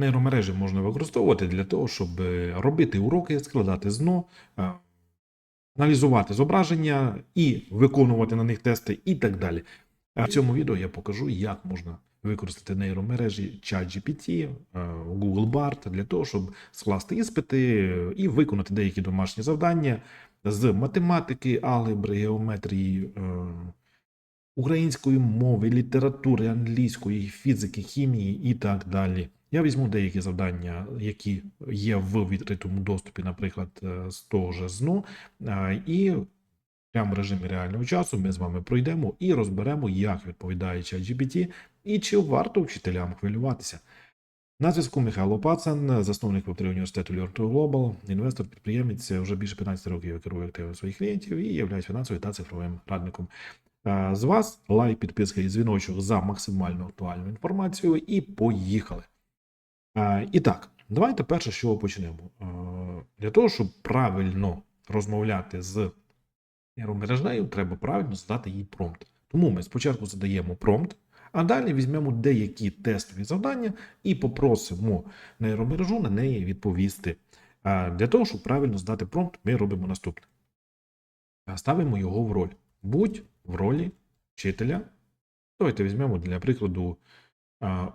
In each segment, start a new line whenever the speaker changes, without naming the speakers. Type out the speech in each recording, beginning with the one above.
Нейромережі можна використовувати для того, щоб е, робити уроки, складати ЗНО, е, аналізувати зображення і виконувати на них тести, і так далі. В цьому відео я покажу, як можна використати нейромережі ChatGPT, е, Google Bard для того, щоб скласти іспити і виконати деякі домашні завдання з математики, алгебри, геометрії, української мови, літератури, англійської, фізики, хімії і так далі. Я візьму деякі завдання, які є в відкритому доступі, наприклад, е, з того же ЗНО, е, і прямо в режимі реального часу ми з вами пройдемо і розберемо, як відповідає ChatGPT і чи варто вчителям хвилюватися. На зв'язку Михайло Пацан, засновник Веб3 університету to Global, інвестор, підприємець, вже більше 15 років я керую активом своїх клієнтів і являюсь фінансовим та цифровим радником. Е, З вас лайк, підписка і дзвіночок за максимально актуальну інформацію, і поїхали. Е, І так, давайте перше, чого почнемо. Е, Для того, щоб правильно розмовляти з нейромережею, треба правильно задати їй промпт. Тому ми спочатку задаємо промпт, а далі візьмемо деякі тестові завдання і попросимо нейромережу на неї відповісти. Для того, щоб правильно здати промпт, ми робимо наступне. Ставимо його в роль. Будь в ролі вчителя. Давайте візьмемо для прикладу а,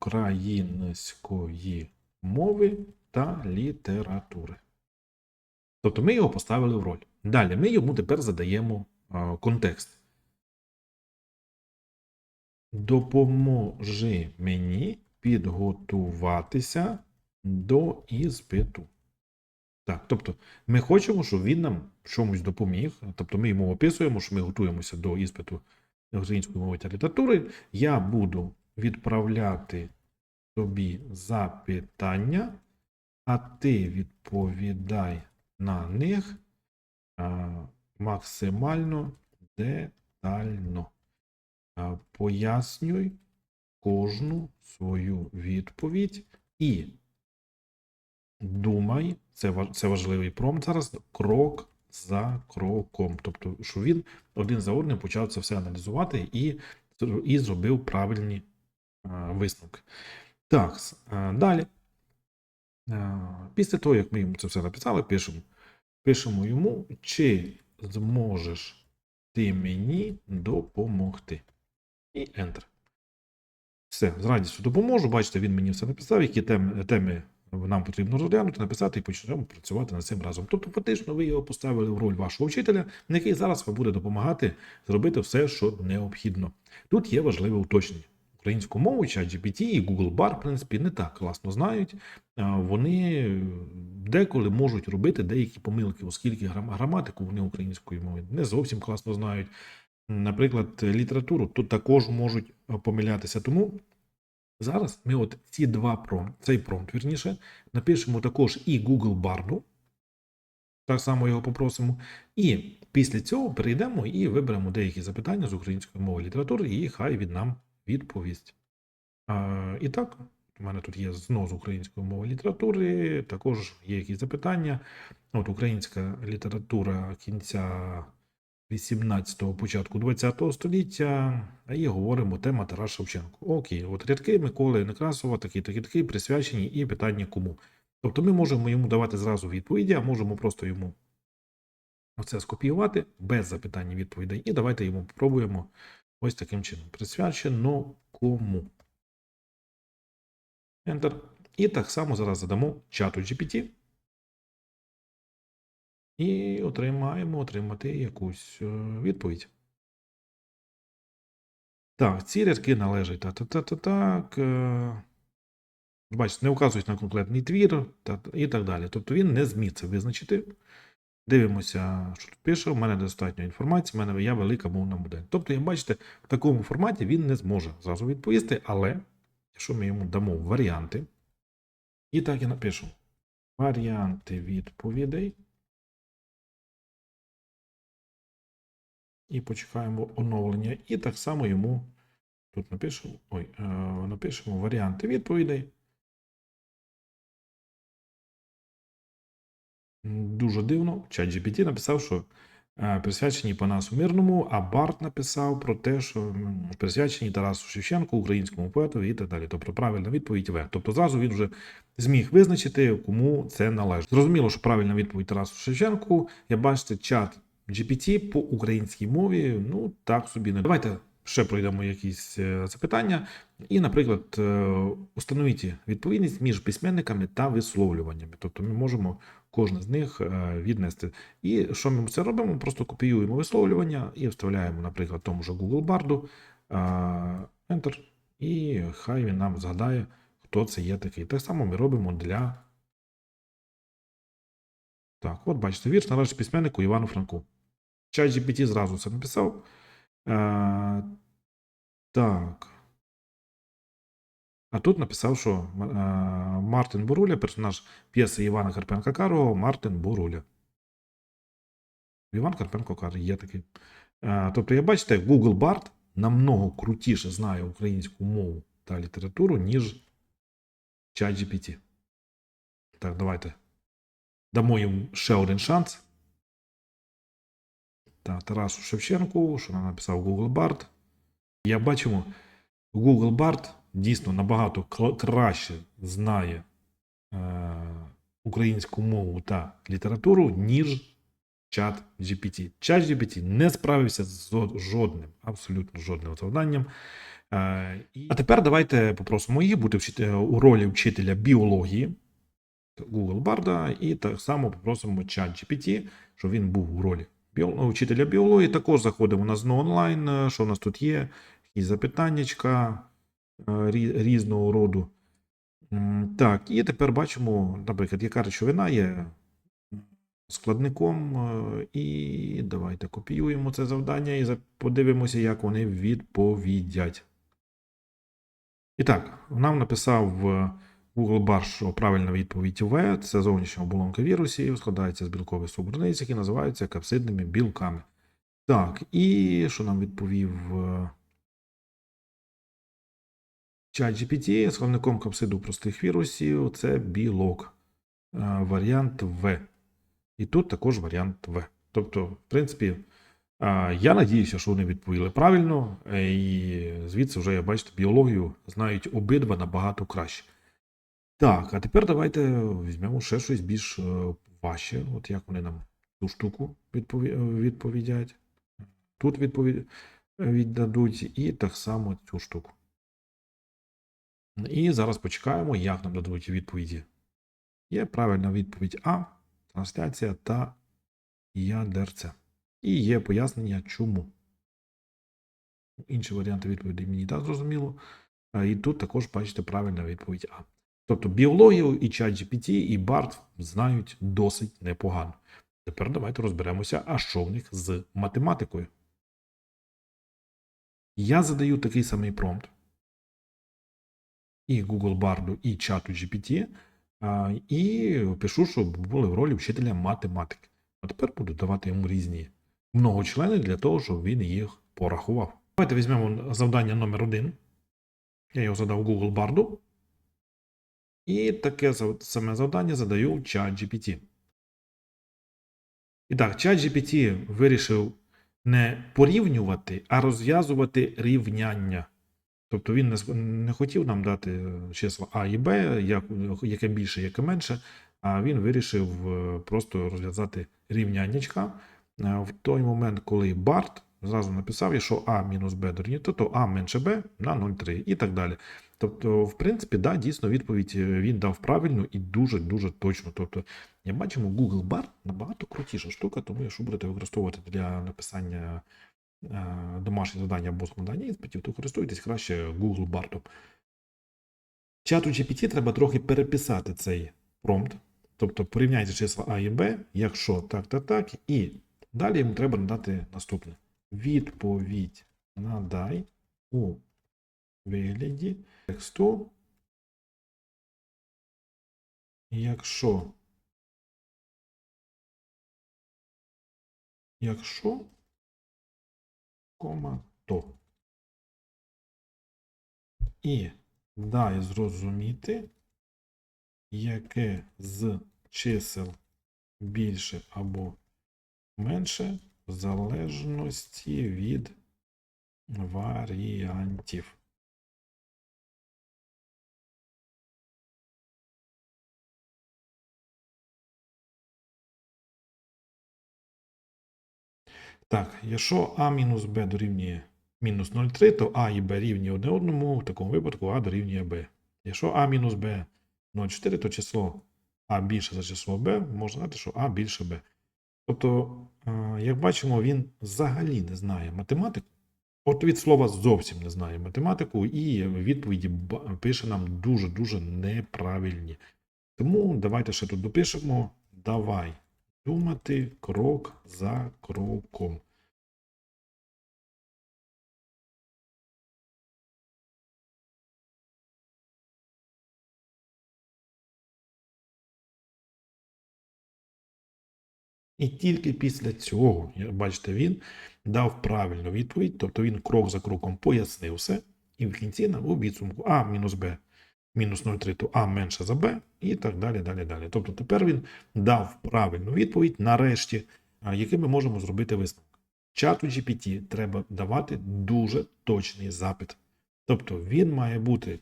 української мови та літератури. Тобто ми його поставили в роль. Далі ми йому тепер задаємо контекст. Допоможи мені підготуватися до іспиту. Так, тобто ми хочемо, щоб він нам чомусь допоміг. Тобто ми йому описуємо, що ми готуємося до іспиту української мови та літератури. Я буду відправляти тобі запитання, а ти відповідай на них максимально детально. Пояснюй кожну свою відповідь і думай, це, це важливий промпт зараз, крок за кроком. Тобто, що він один за одним почав це все аналізувати і, і зробив правильні висновки. Так, далі. Після того, як ми йому це все написали, пишемо, пишемо йому, чи зможеш ти мені допомогти. І Enter. Все, з радістю допоможу. Бачите, він мені все написав, які теми, нам потрібно розглянути, написати і почнемо працювати над цим разом. Тобто, фактично, ви його поставили в роль вашого вчителя, який зараз вам буде допомагати зробити все, що необхідно. Тут є важливе уточнення. Українську мову, ChatGPT і Google Bar, в принципі, не так класно знають. Вони деколи можуть робити деякі помилки, оскільки граматику вони української мови не зовсім класно знають. Наприклад, літературу тут також можуть помилятися. Тому зараз ми от ці два промпт, цей промпт, вірніше, напишемо також і Google Barду, так само його попросимо. І після цього перейдемо і виберемо деякі запитання з української мови літератури, і хай він нам відповість. А, і так, у мене тут є знову з української мови літератури, також є якісь запитання. От українська література кінця 18-го, початку 20-го століття, і говоримо тема Тарас Шевченко. Окей, от рядки Миколи Некрасова, такі, такі, такі, присвячені і питання кому. Тобто ми можемо йому давати зразу відповіді, а можемо просто йому це скопіювати без запитання відповідей. І давайте йому попробуємо ось таким чином. Присвячено кому. Enter. І так само зараз задамо чату GPT. І отримаємо отримати якусь е, відповідь. Так, ці рядки належать та та та та так. е, Бачите, не вказують на конкретний твір та, і так далі. Тобто він не зміг це визначити. Дивимося, що тут пише. У мене достатньо інформації, в мене я велика мовна модель. Тобто, як бачите, в такому форматі він не зможе зразу відповісти, але якщо ми йому дамо варіанти, і так і напишу: варіанти відповідей. І почекаємо оновлення. І так само йому тут напишемо, ой, е, напишемо варіанти відповідей. Дуже дивно. ChatGPT написав, що е, присвячені Панасу Мирному, а Барт написав про те, що присвячені Тарасу Шевченку, українському поету і так далі. Тобто правильна відповідь В. Тобто зразу він вже зміг визначити, кому це належить. Зрозуміло, що правильна відповідь Тарасу Шевченку. Я бачите, чат GPT по українській мові. Ну так собі не давайте ще пройдемо якісь е, запитання. І, наприклад, е, установіть відповідність між письменниками та висловлюваннями. Тобто ми можемо кожне з них е, віднести. І що ми це робимо? Просто копіюємо висловлювання і вставляємо, наприклад, тому ж Google Барду, е, Enter, і хай він нам згадає, хто це є такий. Так само ми робимо для. Так, от бачите, вірш належить письменнику Івану Франку. Чат GPT зразу це написав. Е, так. А тут написав, що е, Мартин Буруля, персонаж п'єси Івана Карпенка Карого, Мартин Буруля. Іван Карпенко Кар є такий. Е, тобто, я бачите, Google Bard намного крутіше знає українську мову та літературу, ніж ChatGPT. Так, давайте дамо йому ще один шанс. Та Тарасу Шевченку, що написав Google Bard. Як бачимо, Google Bard дійсно набагато краще знає е, українську мову та літературу, ніж чат GPT. Чат GPT не справився з жодним, абсолютно жодним завданням. Е, А тепер давайте попросимо їх бути вчит- у ролі вчителя біології Google Bard, і так само попросимо чат GPT, щоб він був у ролі вчителя біології. Також заходимо на ЗНО онлайн. е, Що у нас тут є? І запитаннячка е, різного роду. Так, і тепер бачимо, наприклад, яка речовина є складником. е, І давайте копіюємо це завдання і подивимося, як вони відповідять. І так, нам написав е, Google Bar, що правильна відповідь В. Це зовнішня оболонка вірусів, складається з білкових субординиць, які називаються капсидними білками. Так, і що нам відповів ChatGPT складником капсиду простих вірусів це білок. Е, Варіант В. І тут також варіант В. Тобто, в принципі, е, я надіюся, що вони відповіли правильно, е, і звідси вже, я бачите, біологію знають обидва набагато краще. Так, а тепер давайте візьмемо ще щось більш важче, от як вони нам цю штуку відпові... відповідять. Тут відповідь віддадуть, і так само цю штуку. І зараз почекаємо, як нам дадуть відповіді. Є правильна відповідь А, трансляція та ядерця. І є пояснення, чому. Інші варіанти відповіді мені так зрозуміло. І тут також бачите правильна відповідь А. Тобто біологію і ChatGPT, і BART знають досить непогано. Тепер давайте розберемося, а що в них з математикою. Я задаю такий самий промпт і Google Bard, і чату GPT, і пишу, щоб були в ролі вчителя математики. А тепер буду давати йому різні многочлени для того, щоб він їх порахував. Давайте візьмемо завдання номер один. Я його задав Google Bard. І таке саме завдання задаю ChatGPT. І так, ChatGPT вирішив не порівнювати, а розв'язувати рівняння. Тобто він не, не хотів нам дати е, числа А і Б, як, яке більше, яке менше, а він вирішив е, просто розв'язати рівняннячка. Е, В той момент, коли Барт зразу написав, якщо А мінус Б дорівнює, то, то А менше Б на 0,3 і так далі. Тобто, в принципі, да, дійсно відповідь він дав правильну і дуже-дуже точно. Тобто, я бачимо, Google Bar набагато крутіша штука, тому якщо будете використовувати для написання е, домашніх завдань або складання іспитів, то користуйтесь краще Google Бартом. Чату GPT треба трохи переписати цей промпт. Тобто порівняйте числа А і Б, якщо так, так, так, і далі йому треба надати наступне. Відповідь надай у вигляді тексту, якщо якщо кома то. І дай зрозуміти, яке з чисел більше або менше в залежності від варіантів. Так, якщо А мінус Б дорівнює мінус 0,3, то А і Б рівні одне одному, в такому випадку А дорівнює Б. Якщо А мінус Б 0,4, то число А більше за число Б, можна сказати, що А більше Б. Тобто, е, як бачимо, він взагалі не знає математику. От від слова зовсім не знає математику, і відповіді пише нам дуже-дуже неправильні. Тому давайте ще тут допишемо. Давай думати крок за кроком. І тільки після цього, я- бачите, він дав правильну відповідь, тобто він крок за кроком пояснив все, і в кінці нам у А мінус Б мінус 0,3, то А менше за Б, і так далі, далі, далі. Тобто тепер він дав правильну відповідь, нарешті, який ми можемо зробити висновок. Чату GPT треба давати дуже точний запит. Тобто він має бути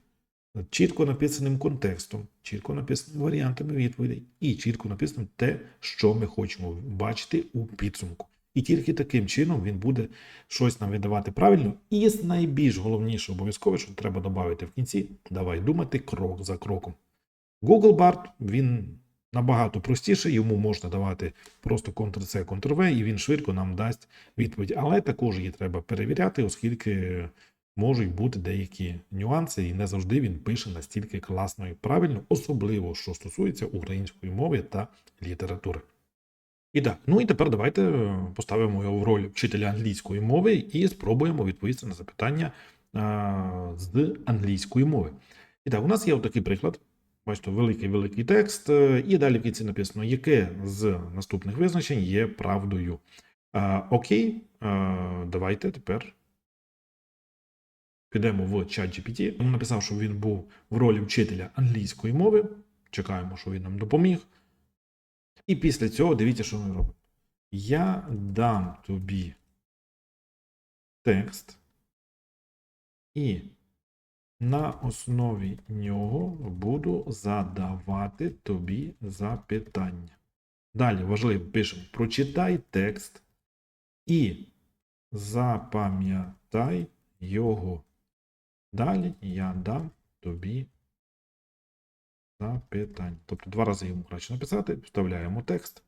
чітко написаним контекстом, чітко написаним варіантами відповідей і чітко написаним те, що ми хочемо бачити у підсумку. І тільки таким чином він буде щось нам видавати правильно. І найбільш головніше обов'язково, що треба додати в кінці, давай думати крок за кроком. Google Bard, він набагато простіший, йому можна давати просто Ctrl-C, Ctrl-V, і він швидко нам дасть відповідь. Але також її треба перевіряти, оскільки можуть бути деякі нюанси, і не завжди він пише настільки класно і правильно, особливо що стосується української мови та літератури. І так, ну і тепер давайте е, поставимо його в роль вчителя англійської мови і спробуємо відповісти на запитання а, з англійської мови. І так, у нас є отакий приклад. Бачите, великий великий текст, е, і далі в кінці написано, яке з наступних визначень є правдою. А, окей, а, давайте тепер підемо в чат GPT. Він написав, що він був в ролі вчителя англійської мови. Чекаємо, що він нам допоміг. І після цього дивіться, що ми робимо. Я дам тобі текст, і на основі нього буду задавати тобі запитання. Далі важливо пишемо: прочитай текст і запам'ятай його. Далі я дам тобі запитань. Тобто два рази йому краще написати, вставляємо текст.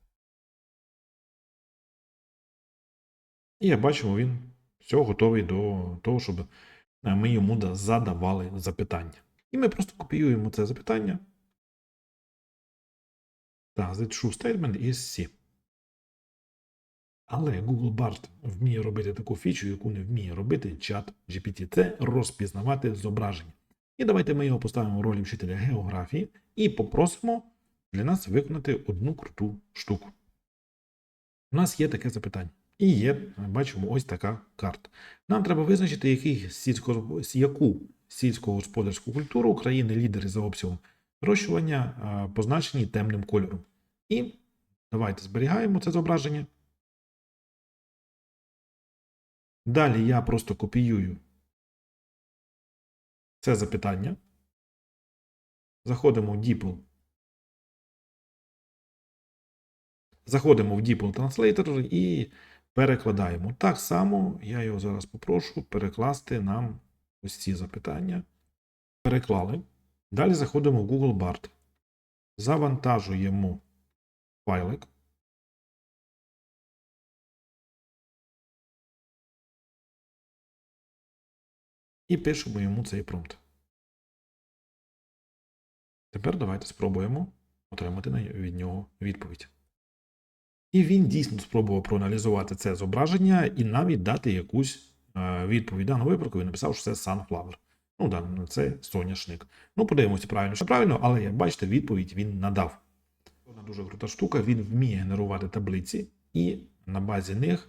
І як бачимо, він все готовий до того, щоб е, ми йому задавали запитання. І ми просто копіюємо це запитання. The true statement is C. Але Google Bard вміє робити таку фічу, яку не вміє робити чат GPT. Це розпізнавати зображення. І давайте ми його поставимо в ролі вчителя географії і попросимо для нас виконати одну круту штуку. У нас є таке запитання. І є, бачимо, ось така карта. Нам треба визначити, який сільсько, яку сільськогосподарську культуру країни-лідери за обсягом вирощування позначені темним кольором. І давайте зберігаємо це зображення. Далі я просто копіюю це запитання. Заходимо в DeepL. Заходимо в DeepL Translator і перекладаємо. Так само я його зараз попрошу перекласти нам ось ці запитання. Переклали. Далі заходимо в Google Bard. Завантажуємо файлик. І пишемо йому цей промпт. Тепер давайте спробуємо отримати від нього відповідь. І він дійсно спробував проаналізувати це зображення і навіть дати якусь е, відповідь. В даному випадку він написав, що це sunflower. Ну, да, ну, це соняшник. Ну, подивимося правильно, що правильно, але як бачите, відповідь він надав. Одна дуже крута штука, він вміє генерувати таблиці і на базі них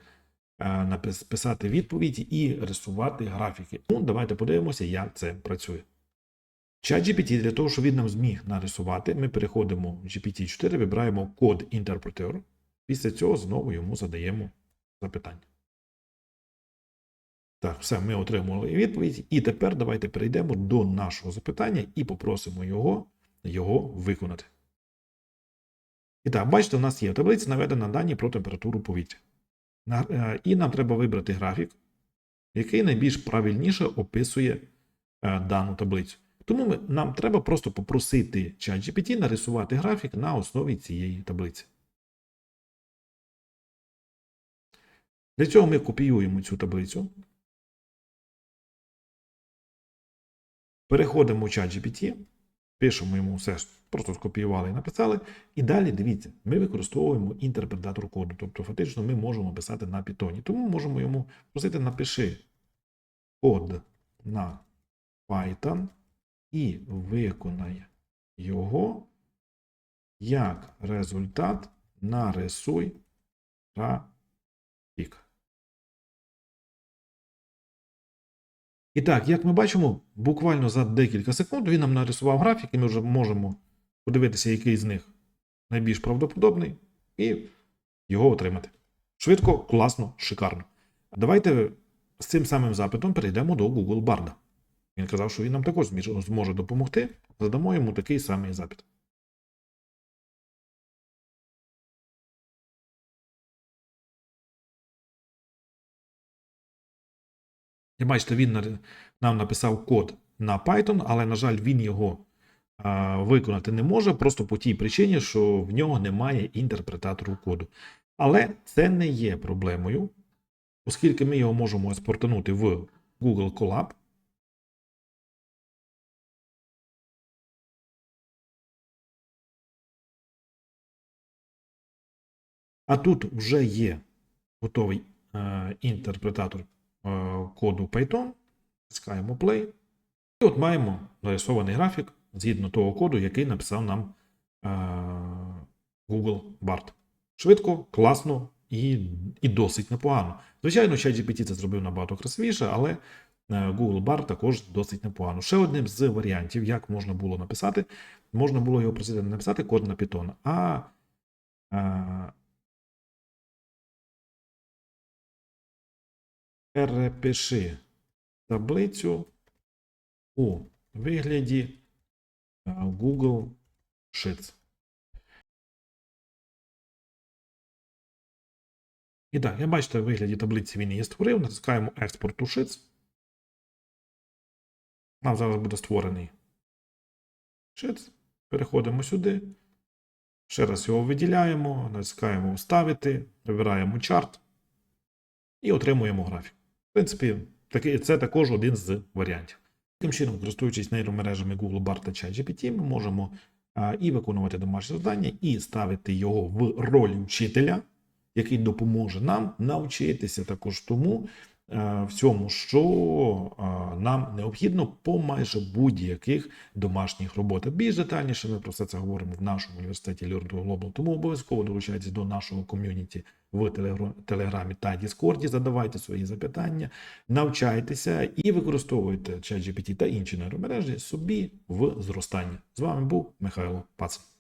писати відповіді і рисувати графіки. Ну, давайте подивимося, як це працює. ChatGPT для того, щоб він нам зміг нарисувати, ми переходимо в GPT-4, вибираємо код інтерпретер. Після цього знову йому задаємо запитання. Так, все, ми отримали відповідь. І тепер давайте перейдемо до нашого запитання і попросимо його, його виконати. І так, бачите, у нас є в таблиці дані про температуру повітря. Е, І нам треба вибрати графік, який найбільш правильніше описує е, дану таблицю. Тому ми, нам треба просто попросити ChatGPT нарисувати графік на основі цієї таблиці. Для цього ми копіюємо цю таблицю. Переходимо в ChatGPT, пишемо йому все, просто скопіювали і написали. І далі дивіться, ми використовуємо інтерпретатор коду. Тобто, фактично, ми можемо писати на Python. Тому можемо йому просити напиши код на Python і виконай його як результат нарисуй графік. І так, як ми бачимо, буквально за декілька секунд він нам нарисував графік, і ми вже можемо подивитися, який з них найбільш правдоподобний, і його отримати. Швидко, класно, шикарно. Давайте з цим самим запитом перейдемо до Google Bard. Він казав, що він нам також зможе допомогти. Задамо йому такий самий запит. І бачите, він нам написав код на Python, але, на жаль, він його а, виконати не може, просто по тій причині, що в нього немає інтерпретатору коду. Але це не є проблемою, оскільки ми його можемо експортанути в Google Colab. А тут вже є готовий е, інтерпретатор коду Python. Тискаємо Play. І от маємо нарисований графік згідно того коду, який написав нам е, Google Bard. Швидко, класно і, і досить непогано. Звичайно, ChatGPT це зробив набагато красивіше, але е, Google Bard також досить непогано. Ще одним з варіантів, як можна було написати, можна було його просити не написати код на Python, а перепиши таблицю у вигляді е, Google Sheets. І так, як бачите, в вигляді таблиці він її створив. Натискаємо Export to Sheets. Нам зараз буде створений Sheets. Переходимо сюди. Ще раз його виділяємо, натискаємо Вставити, вибираємо чарт і отримуємо графік. В принципі, це також один з варіантів. Таким чином, користуючись нейромережами Google Bar та ChatGPT, ми можемо і виконувати домашнє завдання, і ставити його в роль вчителя, який допоможе нам навчитися також тому всьому, що е, нам необхідно по майже будь-яких домашніх роботах. Більш детальніше ми про все це говоримо в нашому університеті to Global, тому обов'язково долучайтесь до нашого ком'юніті в Телеграмі та Діскорді, задавайте свої запитання, навчайтеся і використовуйте ChatGPT та інші нейромережі собі в зростанні. З вами був Михайло Пацан.